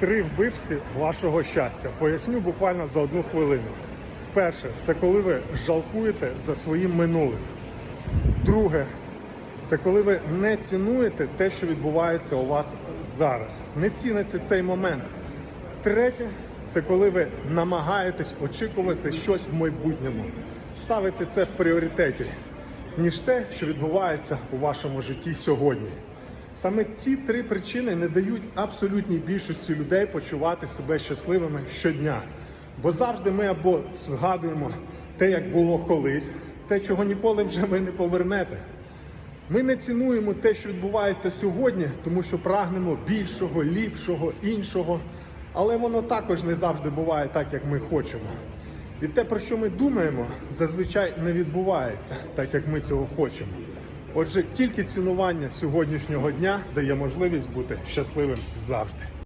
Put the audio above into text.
Три вбивці вашого щастя. Поясню буквально за одну хвилину. Перше, це коли ви жалкуєте за своїм минулим. Друге, це коли ви не цінуєте те, що відбувається у вас зараз. Не ціните цей момент. Третє, це коли ви намагаєтесь очікувати щось в майбутньому. Ставите це в пріоритеті, ніж те, що відбувається у вашому житті сьогодні. Саме ці три причини не дають абсолютній більшості людей почувати себе щасливими щодня. Бо завжди ми або згадуємо те, як було колись, те, чого ніколи вже ви не повернете. Ми не цінуємо те, що відбувається сьогодні, тому що прагнемо більшого, ліпшого, іншого. Але воно також не завжди буває так, як ми хочемо. І те, про що ми думаємо, зазвичай не відбувається так, як ми цього хочемо. Отже, тільки цінування сьогоднішнього дня дає можливість бути щасливим завжди.